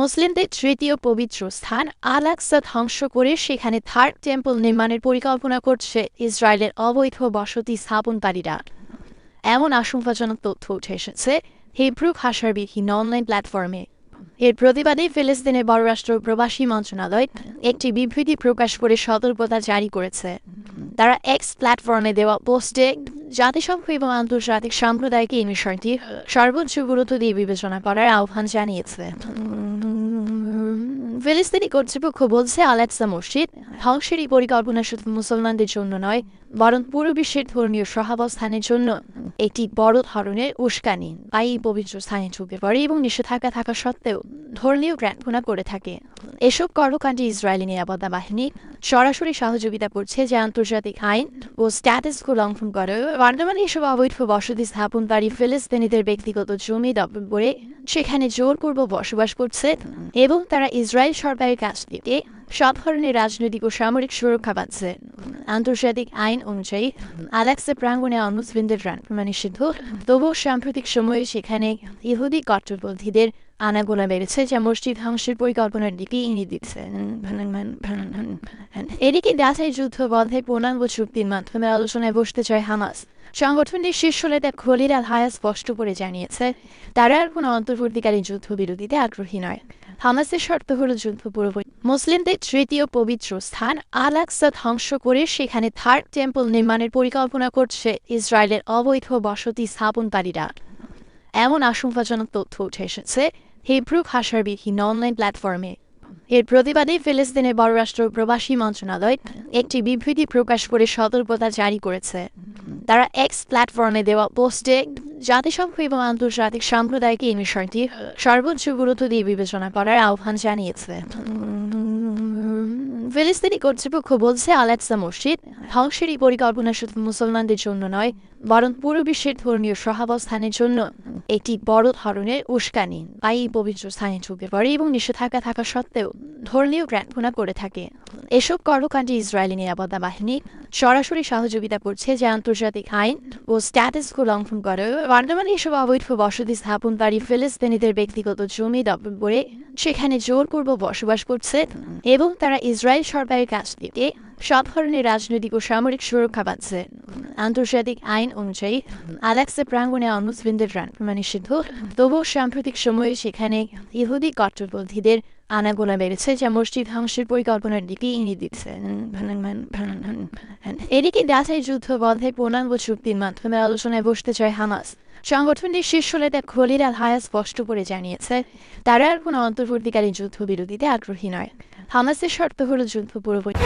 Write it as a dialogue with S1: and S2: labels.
S1: মুসলিমদের তৃতীয় পবিত্র স্থান আল আকসা ধ্বংস করে সেখানে থার্ড টেম্পল নির্মাণের পরিকল্পনা করছে ইসরায়েলের অবৈধ বসতি স্থাপনকারীরা। এমন আশঙ্কাজনক তথ্য উঠে এসেছে হিব্রু ভাষার বিভিন্ন অনলাইন প্ল্যাটফর্মে। এর প্রতিবাদে ফিলিস্তিনের পররাষ্ট্র প্রবাসী মন্ত্রণালয় একটি বিবৃতি প্রকাশ করে সতর্কতা জারি করেছে। তারা এক্স প্ল্যাটফর্মে দেওয়া পোস্টে জাতিসংঘ এবং আন্তর্জাতিক সম্প্রদায়কে এই বিষয়টি সর্বোচ্চ গুরুত্ব দিয়ে বিবেচনা করার আহ্বান জানিয়েছে। ফিলিস্তিনি কর্তৃপক্ষ বলছে আলেক্সা মসজিদ ধ্বংসের পরিকল্পনা শুধু মুসলমানদের জন্য নয়, বরং পুরো বিশ্বের ধর্মীয় সহাবস্থানের জন্য একটি বড় ধরনের উস্কানি বা এই পবিত্র স্থানে ঢুকে পড়ে এবং নিষেধাজ্ঞা থাকা সত্ত্বেও ধর্মীয় প্রার্থনা করে থাকে। এসব কর্মকাণ্ডে ইসরায়েলি নিরাপত্তা বাহিনী সরাসরি সহযোগিতা করছে যে আন্তর্জাতিক আইন ও স্ট্যাটাসকে লঙ্ঘন করে। বর্তমানে এসব অবৈধ বসতি স্থাপনকারী ফিলিস্তিনিদের ব্যক্তিগত জমি দখল করে সেখানে জোরপূর্বক বসবাস করছে এবং তারা ইসরায়েল সরকারের কাছ থেকে সব ধরনের রাজনৈতিক ও সামরিক সুরক্ষা পাচ্ছে আন্তর্জাতিক আইন অনুযায়ী আলেক্সা প্রাঙ্গনে অমুসলিমদের প্রাণ নিষিদ্ধ তবুও সাম্প্রতিক সময়ে সেখানে ইহুদি কট্টরপন্থীদের আনাগোনা বেড়েছে যা মসজিদ ধ্বংসের পরিকল্পনার দিকে ইঙ্গিত দিচ্ছে। এদিকে গাছের যুদ্ধ বন্ধে পূর্ণাঙ্গ চুক্তির মাধ্যমে আলোচনায় বসতে চায় হামাস। সংগঠনটির শীর্ষ নেতা খলিল আল হায়া স্পষ্ট করে জানিয়েছে, তারা আর কোনো অন্তর্বর্তীকালীন যুদ্ধবিরতিতে আগ্রহী নয়। হামাসের শর্ত হল যুদ্ধ পুরোপুরি মুসলিমদের তৃতীয় পবিত্র স্থান আল আকসা ধ্বংস করে সেখানে থার্ড টেম্পল নির্মাণের পরিকল্পনা করছে ইসরায়েলের অবৈধ বসতি স্থাপনকারীরা। এমন আশঙ্কাজনক তথ্য উঠে এসেছে হিব্রু ভাষার বিভিন্ন অনলাইন প্ল্যাটফর্মে। এর প্রতিবাদে ফিলিস্তিনের পররাষ্ট্র প্রবাসী মন্ত্রণালয় একটি বিবৃতি প্রকাশ করে সতর্কতা জারি করেছে। তারা এক্স প্ল্যাটফর্মে দেওয়া পোস্টে জাতিসংঘ এবং আন্তর্জাতিক সম্প্রদায়কে এই বিষয়টি সর্বোচ্চ গুরুত্ব দিয়ে বিবেচনা করার আহ্বান জানিয়েছে। ফিলিস্তিনি কর্তৃপক্ষ বলছে আলেক্সা মসজিদ ধ্বংসেরই পরিকল্পনা শুধু মুসলমানদের জন্য নয়, বরং পুরো বিশ্বের ধর্মীয় সহাবস্থানের জন্য একটি বড় ধরনের উস্কানি এই পবিত্র স্থানে ঢুকে পড়ে এবং নিষেধাজ্ঞা থাকা সত্ত্বেও ধর্মীয় প্রার্থনা করে থাকে। এসব কর্মকাণ্ডে ইসরায়েলি নিরাপত্তা বাহিনী সরাসরি সহযোগিতা করছে যে আন্তর্জাতিক আইন ও স্ট্যাটাসকে লঙ্ঘন করে। বর্তমানে এসব অবৈধ বসতি স্থাপনকারী ফিলিস্তিনিদের ব্যক্তিগত জমি দখল করে সেখানে জোরপূর্বক বসবাস করছে এবং তারা ইসরায়েল সরকারের কাছ থেকে সব ধরনের রাজনৈতিক ও সামরিক সুরক্ষা পাচ্ছে। আন্তর্জাতিক আইন অনুযায়ী, আলেক্সা প্রাঙ্গনে অমুসলিমদের প্রাণ নিষিদ্ধ। তবুও সাম্প্রতিক সময়ে সেখানে ইহুদি কট্টরপন্থীদের আনাগোনা বেড়েছে যা মসজিদ ধ্বংসের পরিকল্পনার দিকে ইঙ্গিত দিচ্ছে। এদিকে গাছের যুদ্ধ বন্ধে পূর্ণাঙ্গ চুক্তির মাধ্যমে আলোচনায় বসতে চায় হামাস। সংগঠনটির শীর্ষ নেতা খলিল আল হায়া স্পষ্ট করে জানিয়েছে, তারা আর কোনো অন্তর্বর্তীকালীন যুদ্ধবিরতিতে আগ্রহী নয়। হামাসের শর্ত হল যুদ্ধ পুরোপুরি